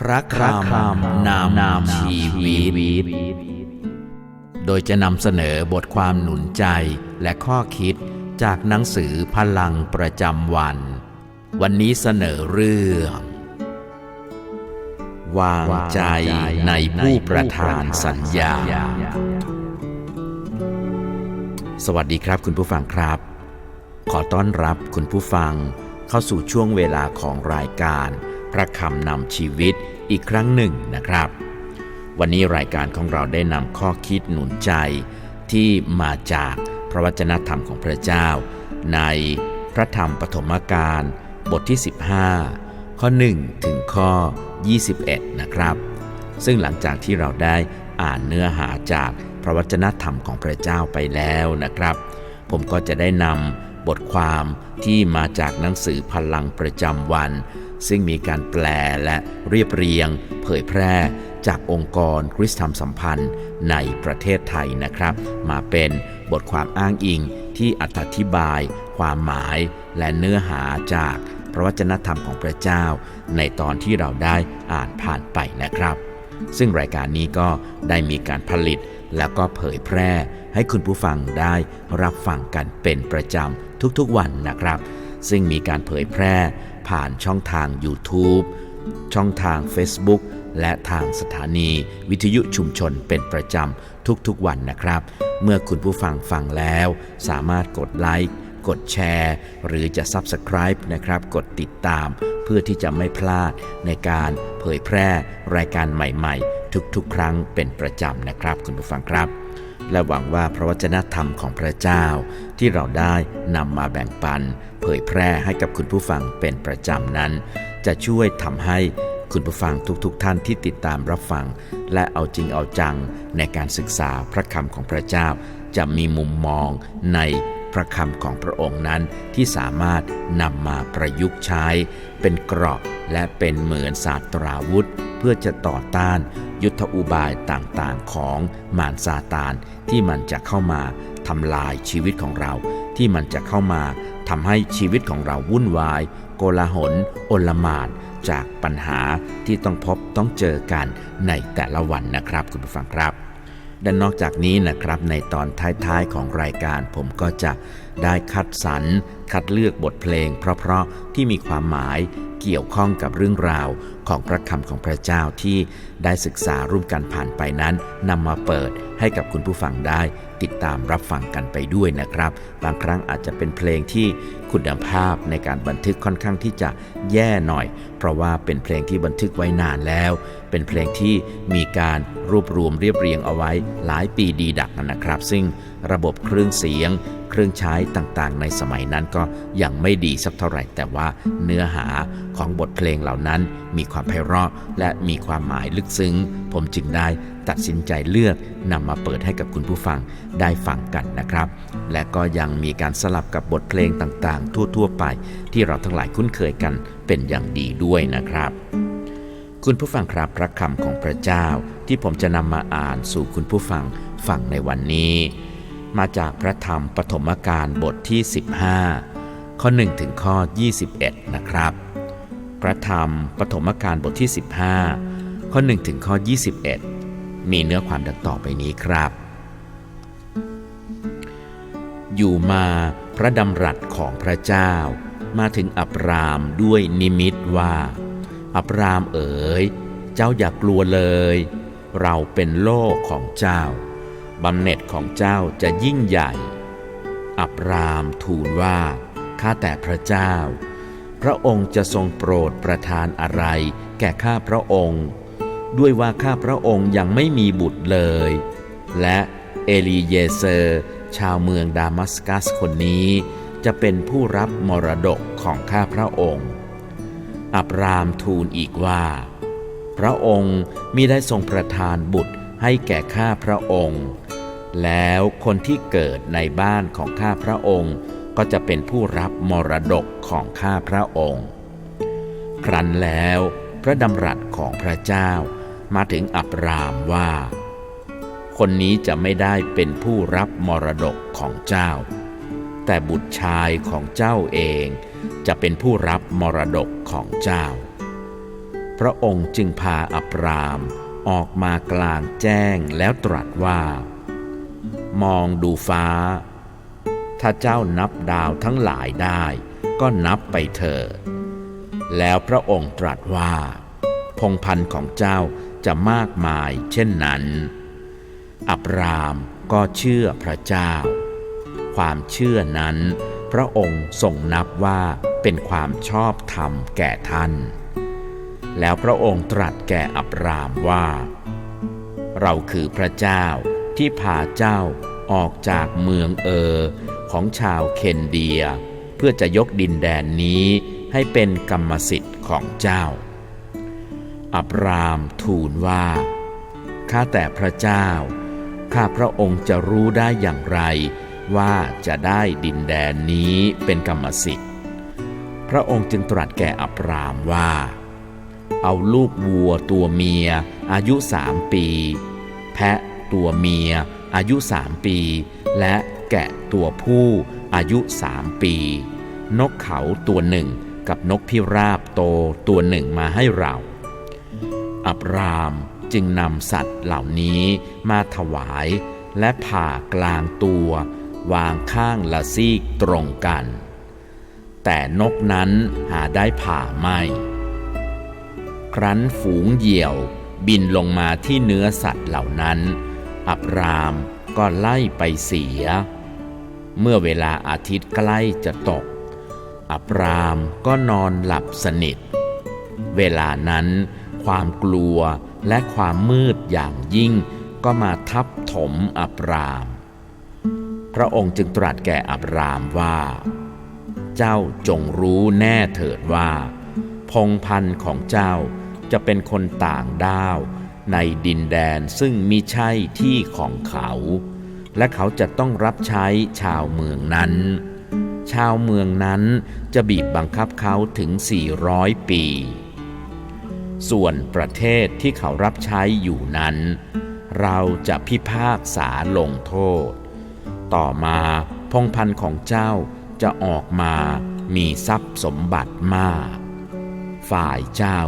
พระคำนำนำชีวิต โดยจะนำเสนอบทความหนุนใจและข้อคิดจากหนังสือพลังประจำวัน วันนี้เสนอเรื่อง วางใจในผู้ประทานสัญญา สวัสดีครับคุณผู้ฟังครับ ขอต้อนรับคุณผู้ฟังเข้าสู่ช่วงเวลาของรายการ พระคำนำชีวิตอีกครั้งหนึ่งนะครับ วันนี้รายการของเราได้นำข้อคิดหนุนใจที่มาจากพระวจนะธรรมของพระเจ้า ในพระธรรมปฐมกาลบทที่ 15 ข้อ 1 ถึงข้อ 21 นะครับ ซึ่งหลังจากที่เราได้อ่านเนื้อหาจากพระวจนะธรรมของพระเจ้าไปแล้วนะครับ ผมก็จะได้นำบทความที่มาจากหนังสือพลังประจำวัน ซึ่งมีการแปลและเรียบเรียง เผยแพร่จากองค์กรคริสตธรรมสัมพันธ์ในประเทศไทยนะครับ มาเป็นบทความอ้างอิงที่อธิบาย ความหมายและเนื้อหาจากพระวจนะธรรมของพระเจ้า ในตอนที่เราได้อ่านผ่านไปนะครับ ซึ่งรายการนี้ก็ได้มีการผลิตแล้วก็เผยแพร่ให้คุณผู้ฟังได้รับฟังกันเป็นประจำทุกๆวันนะครับ ซึ่งมีการเผยแพร่ ผ่านช่องทาง YouTube ช่องทาง Facebook และทางสถานีวิทยุชุมชนเป็นประจำทุกๆวันนะครับ เมื่อคุณผู้ฟังฟังแล้ว สามารถกดไลค์กดแชร์ หรือจะ Subscribe นะครับ กดติดตาม เพื่อที่จะไม่พลาดในการเผยแพร่รายการใหม่ๆ ทุกๆ ครั้งเป็นประจำนะครับ คุณผู้ฟังครับ และหวังว่าพระวจนะธรรมของพระเจ้า ที่เราได้นำมาแบ่งปัน เผยแพร่ให้กับคุณผู้ฟังเป็นประจำนั้น จะช่วยทำให้คุณผู้ฟังทุกๆทท่านที่ติดตามรับฟัง และเอาจริงเอาจังในการศึกษาพระคำของพระเจ้า จะมีมุมมองในพระคำของพระองค์นั้นที่สามารถนำมาประยุกต์ใช้ เป็นเกราะและเป็นเหมือนศาสตราวุธ เพื่อจะต่อต้านยุทธอุบายต่างๆของมารซาตานที่มันจะเข้ามาทำลายชีวิตของเรา ที่มันจะเข้ามาทำให้ชีวิตของเราวุ่นวาย โกลาหลโอลมานจากปัญหาที่ต้องพบต้องเจอกันในแต่ละวันนะครับคุณผู้ฟังครับและนอกจากนี้นะครับในตอนท้ายๆของรายการผมก็จะได้คัดสรรคัดเลือกบทเพลง เพราะๆที่มีความหมาย เกี่ยวข้องกับเรื่องราวของพระคำของพระเจ้าที่ได้ศึกษาร่วมกันผ่านไปนั้นนำมาเปิดให้กับคุณผู้ฟังได้ ติดตามรับฟังกันไปด้วยนะครับ บางครั้งอาจจะเป็นเพลงที่คุณภาพในการบันทึกค่อนข้างที่จะแย่หน่อย เพราะว่าเป็นเพลงที่บันทึกไว้นานแล้ว เป็นเพลงที่มีการรวบรวมเรียบเรียงเอาไว้หลายปีดีดักนะครับ ซึ่งระบบเครื่องเสียง เครื่องใช้ต่างๆ ในสมัยนั้นก็ยังไม่ดีสักเท่าไหร่แต่ว่าเนื้อหาของบทเพลงเหล่านั้นมีความไพเราะและมีความหมายลึกซึ้ง ผมจึงได้ตัดสินใจเลือกนำมาเปิดให้กับคุณผู้ฟังได้ฟังกันนะครับ และก็ยังมีการสลับกับบทเพลงต่างๆ ทั่วๆ ไป ที่เราทั้งหลายคุ้นเคยกันเป็นอย่างดีด้วยนะครับคุณผู้ฟังครับพระคำของพระเจ้าที่ผมจะนำมาอ่านสู่คุณผู้ฟังฟังในวันนี้ มาจากพระธรรมปฐมกาลบทที่ 15 ข้อ 1 ถึงข้อ 21 นะครับ พระธรรมปฐมกาลบทที่ 15 ข้อ 1 ถึงข้อ 21 มีเนื้อความดังต่อไปนี้ครับ อยู่มาพระดำรัสของพระเจ้า มาถึงอับรามด้วยนิมิตว่า อับรามเอ๋ย เจ้าอย่ากกลัวเลย เราเป็นโลกของเจ้า บำเหน็จของเจ้าจะยิ่งใหญ่ อับรามทูลว่า ข้าแต่พระเจ้า พระองค์จะทรงโปรดประทานอะไร แก่ข้าพระองค์ ด้วยว่าข้าพระองค์ยังไม่มีบุตรเลย และเอลีเยเซอร์ ชาวเมืองดามัสกัสคนนี้ จะเป็นผู้รับมรดกของข้าพระองค์ อับรามทูลอีกว่าพพระองค์มิได้ทรงประทานบุตรให้แก่ข้าพระองค์ แล้วคนที่เกิดในบ้านของข้าพระองค์ก็จะเป็นผู้รับมรดกของข้าพระองค์ ครั้นแล้วพระดำรัสของพระเจ้ามาถึงอับรามว่า คนนี้จะไม่ได้เป็นผู้รับมรดกของเจ้า แต่บุตรชายของเจ้าเองจะเป็นผู้รับมรดกของเจ้า พระองค์จึงพาอับรามออกมากลางแจ้งแล้วตรัสว่า มองดูฟ้า ถ้าเจ้านับดาวทั้งหลายได้ ก็นับไปเถิดแล้วพระองค์ตรัสว่า พงพันธ์ของเจ้าจะมากมายเช่นนั้น อับรามก็เชื่อพระเจ้า ความเชื่อนั้น พระองค์ทรงนับว่าเป็นความชอบธรรมแก่ท่าน แล้วพระองค์ตรัสแก่อับรามว่า เราคือพระเจ้า ที่พาเจ้าออกจากเมืองเออของชาวเคนเดีย เพื่อจะยกดินแดนนี้ให้เป็นกรรมสิทธิ์ของเจ้า อับรามทูลว่า ข้าแต่พระเจ้า ข้าพระองค์จะรู้ได้อย่างไร ว่าจะได้ดินแดนนี้เป็นกรรมสิทธิ์ พระองค์จึงตรัสแก่อับรามว่า เอาลูกวัวตัวเมียอายุสามปี แพะ ตัวเมีย อายุสามปี และแกะตัวผู้อายุสามปี นกเขาตัวหนึ่งกับนกพิราบโตตัวหนึ่งมาให้เรา อับรามจึงนำสัตว์เหล่านี้มาถวายและผ่ากลางตัว วางข้างละซีกตรงกัน แต่นกนั้นหาได้ผ่าไม่ ครั้นฝูงเหยี่ยวบินลงมาที่เนื้อสัตว์เหล่านั้น อับรามก็ไล่ไปเสีย เมื่อเวลาอาทิตย์ใกล้จะตก อับรามก็นอนหลับสนิท เวลานั้น ความกลัวและความมืดอย่างยิ่งก็มาทับถมอับราม พระองค์จึงตรัสแก่อับรามว่า เจ้าจงรู้แน่เถิดว่า พงพันธ์ของเจ้าจะเป็นคนต่างด้าว ในดินแดนซึ่งมิใช่ที่ของเขา และเขาจะต้องรับใช้ชาวเมืองนั้น ชาวเมืองนั้นจะบีบบังคับเขาถึง 400 ปี ส่วนประเทศที่เขารับใช้อยู่นั้น เราจะพิพากษาลงโทษ ต่อมาพงพันธ์ของเจ้าจะออกมามีทรัพย์สมบัติมาก ฝ่ายเจ้า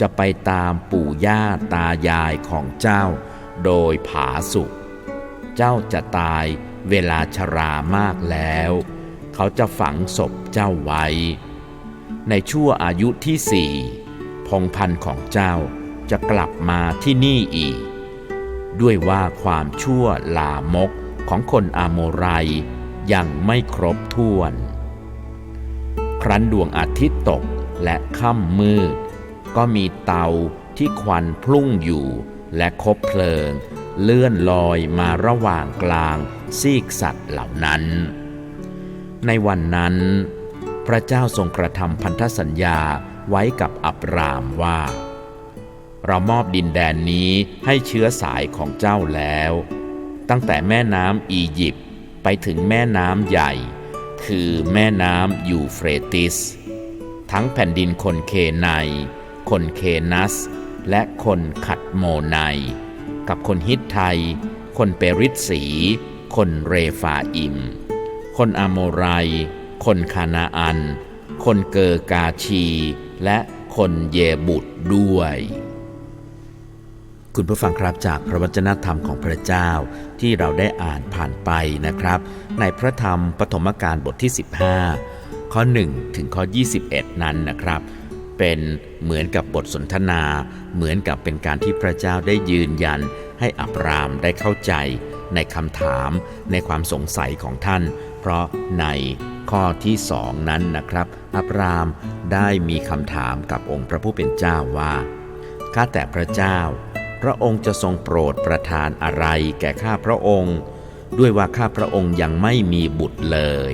จะไปตามปู่ย่าตายายของเจ้า โดยผาสุกเจ้าจะตายเวลาชรามากแล้ว เขาจะฝังศพเจ้าไว้ ในชั่วอายุที่สี่พงพันธ์ของเจ้าจะกลับมาที่นี่อีก ด้วยว่าความชั่วลามกของคนอาโมไรยังไม่ครบถ้วน ครั้นดวงอาทิตย์ตกและค่ำมืด ก็มีเตาที่ควันพลุ่งอยู่ และคบเพลิง เลื่อนลอยมาระหว่างกลางซีกสัตว์เหล่านั้น ในวันนั้น พระเจ้าทรงกระทำพันธสัญญาไว้กับอับรามว่า เรามอบดินแดนนี้ให้เชื้อสายของเจ้าแล้ว ตั้งแต่แม่น้ำอียิปต์ไปถึงแม่น้ำใหญ่ คือแม่น้ำยูเฟรติส ทั้งแผ่นดินคนเคไน คนเคนัส และคนขัดโมไน กับคนฮิตไทย คนเปริตสี คนเรฟาอิม คนอโมไร คนคานาอัน คนเกอร์กาชี และคนเยบุตรด้วย คุณผู้ฟังครับจากพระวจนะธรรมของพระเจ้าที่เราได้อ่านผ่านไปนะครับ ในพระธรรมปฐมกาลบทที่ 15 ข้อ 1 ถึงข้อ 21 นั้นนะครับ เป็นเหมือนกับบทสนทนา เหมือนกับเป็นการที่พระเจ้าได้ยืนยัน ให้อับรามได้เข้าใจ ในคำถามในความสงสัยของท่าน เพราะในข้อที่สองนั้นนะครับ อับรามได้มีคำถามกับองค์พระผู้เป็นเจ้าว่าข้าแต่พระเจ้า พระองค์จะทรงโปรดประทานอะไรแก่ข้าพระองค์ ด้วยว่าข้าพระองค์ยังไม่มีบุตรเลย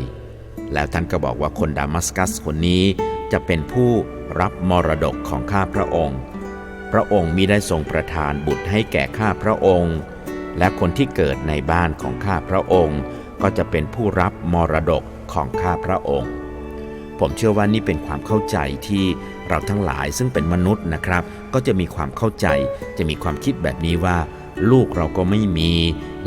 แล้วท่านก็บอกว่าคนดามัสกัสคนนี้จะเป็นผู้ รับมรดกของข้าพระองค์ พระองค์มิได้ทรงประทานบุตรให้แก่ข้าพระองค์ และคนที่เกิดในบ้านของข้าพระองค์ ก็จะเป็นผู้รับมรดกของข้าพระองค์ ผมเชื่อว่านี่เป็นความเข้าใจที่เราทั้งหลายซึ่งเป็นมนุษย์นะครับ ก็จะมีความเข้าใจ จะมีความคิดแบบนี้ว่า ลูกเราก็ไม่มี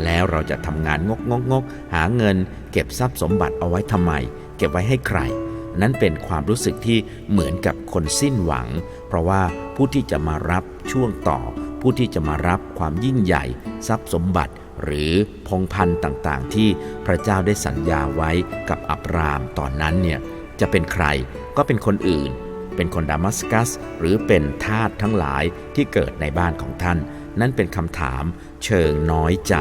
แล้วเราจะทำงานงกงกงกหาเงิน เก็บทรัพย์สมบัติเอาไว้ทำไม เก็บไว้ให้ใคร นั้นเป็นความรู้สึกที่เหมือนกับคนสิ้นหวัง เพราะว่าผู้ที่จะมารับช่วงต่อ ผู้ที่จะมารับความยิ่งใหญ่ ทรัพย์สมบัติ หรือพงพันธ์ต่างๆ ที่พระเจ้าได้สัญญาไว้กับอับรามตอนนั้นเนี่ยจะเป็นใครก็เป็นคนอื่น เป็นคนดามัสกัส หรือเป็นทาสทั้งหลายที่เกิดในบ้านของท่าน นั่นเป็นคำถามเชิงน้อยใจ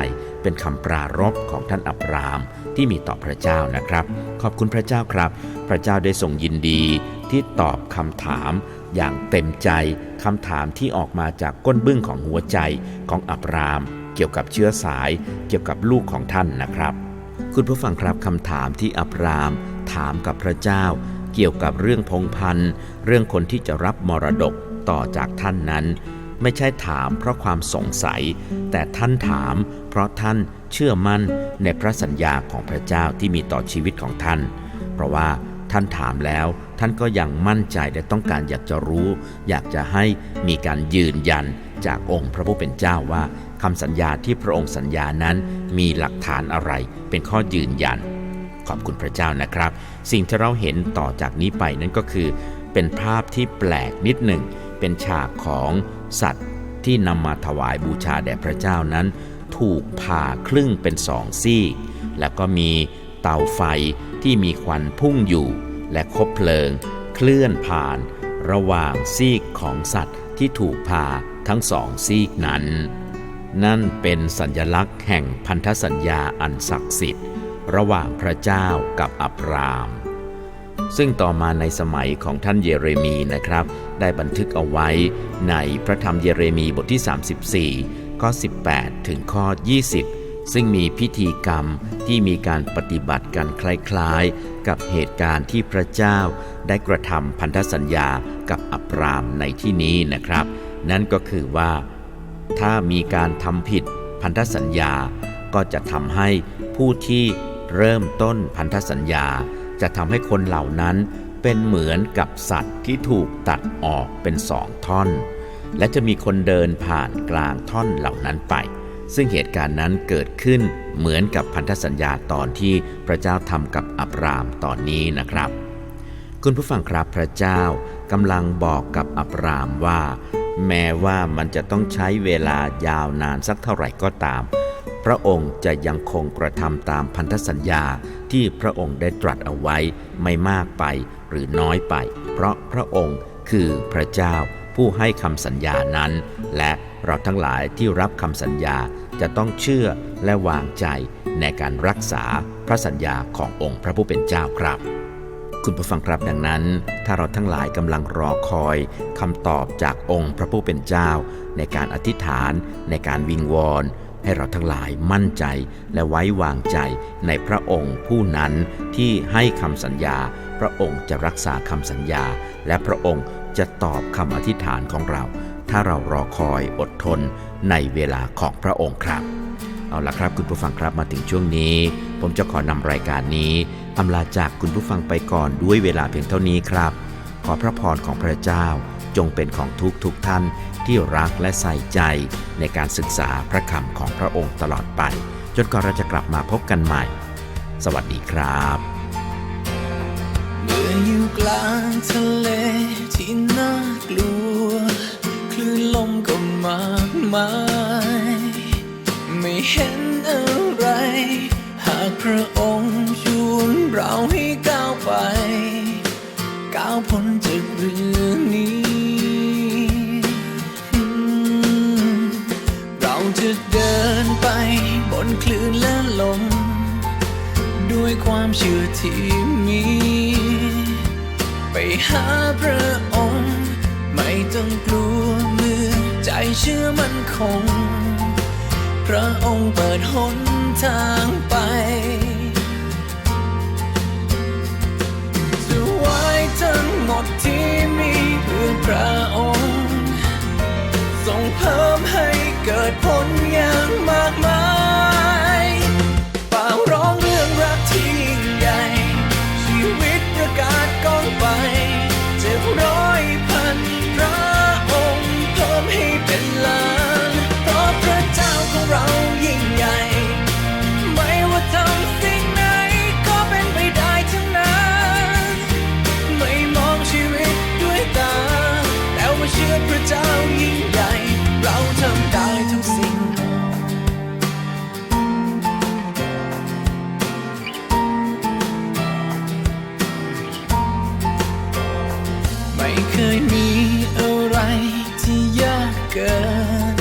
เป็นคำปรารบของท่านอับรามที่มีต่อพระเจ้านะครับ ขอบคุณพระเจ้าครับ พระเจ้าได้ทรงยินดีที่ตอบคำถามอย่างเต็มใจคำถามที่ออกมาจากก้นบึ้งของหัวใจของอับราม เกี่ยวกับเชื้อสายเกี่ยวกับลูกของท่านนะครับ คุณผู้ฟังครับคำถามที่อับรามถามกับพระเจ้า เกี่ยวกับเรื่องพงพันธ์เรื่องคนที่จะรับมรดกต่อจากท่านนั้น ไม่ใช่ถามเพราะความสงสัย แต่ท่านถาม เพราะท่านเชื่อมั่นในพระสัญญาของพระเจ้าที่มีต่อชีวิตของท่าน เพราะว่าท่านถามแล้วท่านก็ยังมั่นใจและต้องการอยากจะรู้ อยากจะให้มีการยืนยันจากองค์พระผู้เป็นเจ้าว่าคำสัญญาที่พระองค์สัญญานั้นมีหลักฐานอะไร เป็นข้อยืนยัน ขอบคุณพระเจ้านะครับ สิ่งที่เราเห็นต่อจากนี้ไปนั่นก็คือ เป็นภาพที่แปลกนิดหนึ่งเป็นฉากของ สัตว์ที่นำมาถวายบูชาแด่พระเจ้านั้น ถูกผ่าครึ่งเป็นสองซีกแล้วก็มีเตาไฟที่มีควันพุ่งอยู่ และคบเพลิง เคลื่อนผ่าน ระหว่างซีกของสัตว์ที่ถูกผ่าทั้งสองซีกนั้น นั่นเป็นสัญลักษณ์แห่งพันธสัญญาอันศักดิ์สิทธิ์ ระหว่างพระเจ้ากับอับราม ซึ่งต่อมาในสมัยของท่านเยเรมีนะครับ ได้บันทึกเอาไว้ในพระธรรมเยเรมีบทที่ 34 ข้อ 18 ถึงข้อ 20 ซึ่งมีพิธีกรรมที่มีการปฏิบัติกันคล้ายๆ กับเหตุการณ์ที่พระเจ้าได้กระทำพันธสัญญากับอับรามในที่นี้นะครับ นั่นก็คือว่า ถ้ามีการทำผิดพันธสัญญาก็จะทำให้ผู้ที่เริ่มต้นพันธสัญญา จะทำให้คนเหล่านั้น เป็นเหมือนกับสัตว์ที่ถูกตัดออกเป็นสองท่อน และจะมีคนเดินผ่านกลางท่อนเหล่านั้นไป ซึ่งเหตุการณ์นั้นเกิดขึ้นเหมือนกับพันธสัญญาตอนที่พระเจ้าทำกับอับรามตอนนี้นะครับ คุณผู้ฟังครับพระเจ้ากำลังบอกกับอับรามว่า แม้ว่ามันจะต้องใช้เวลายาวนานสักเท่าไหร่ก็ตาม พระองค์จะยังคงกระทำตามพันธสัญญาที่พระองค์ได้ตรัสเอาไว้ไม่มากไป หรือน้อยไป เพราะพระองค์คือพระเจ้าผู้ให้คำสัญญานั้น และเราทั้งหลายที่รับคำสัญญาจะต้องเชื่อและวางใจในการรักษาพระสัญญาขององค์พระผู้เป็นเจ้าครับ คุณผู้ฟังครับดังนั้น ถ้าเราทั้งหลายกำลังรอคอยคำตอบจากองค์พระผู้เป็นเจ้า ในการอธิษฐาน ในการวิงวอนให้เราทั้งหลายมั่นใจและไว้วางใจในพระองค์ผู้นั้นที่ให้คำสัญญา พระองค์จะรักษาคำสัญญา และพระองค์จะตอบคำอธิษฐานของเรา ถ้าเรารอคอยอดทนในเวลาของพระองค์ครับ เอาละครับคุณผู้ฟังครับมาถึงช่วงนี้ ผมจะขอนำรายการนี้อำลาจากคุณผู้ฟังไปก่อนด้วยเวลาเพียงเท่านี้ครับ ขอพระพรของพระเจ้าจงเป็นของทุกทุกท่านที่รักและใส่ใจในการศึกษาพระคำของพระองค์ตลอดไป จนกว่าเราจะกลับมาพบกันใหม่ สวัสดีครับ ทะเลที่น่ากลัว คลื่นลมก็มากมาย ไม่เห็นอะไร หากพระองค์ชวนเราให้ก้าวไป ก้าวพ้นจากเรื่องนี้ เราจะเดินไปบนคลื่นและลม ด้วยความเชื่อที่มี ไปหาพระองค์ ไม่ต้องกลัวมือใจเชื่อมันคง พระองค์เปิดหนทางไปจะไว้ทั้งหมดที่มีเพื่อพระองค์ส่งเพิ่มให้เกิดผลอย่างมากมาย กิน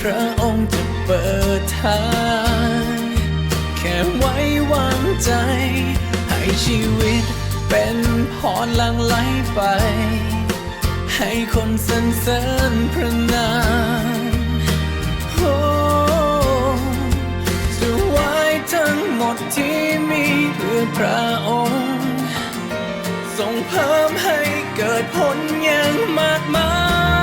พระองค์จะเปิดทาง แค่ไว้วางใจ ให้ชีวิตเป็นพรลังไหลไป ให้คนสรรเสริญพระนามโอ้จะไว้ทั้งหมดที่มีเพื่อพระองค์ ส่งเพิ่มให้เกิดผลอย่างมากมาย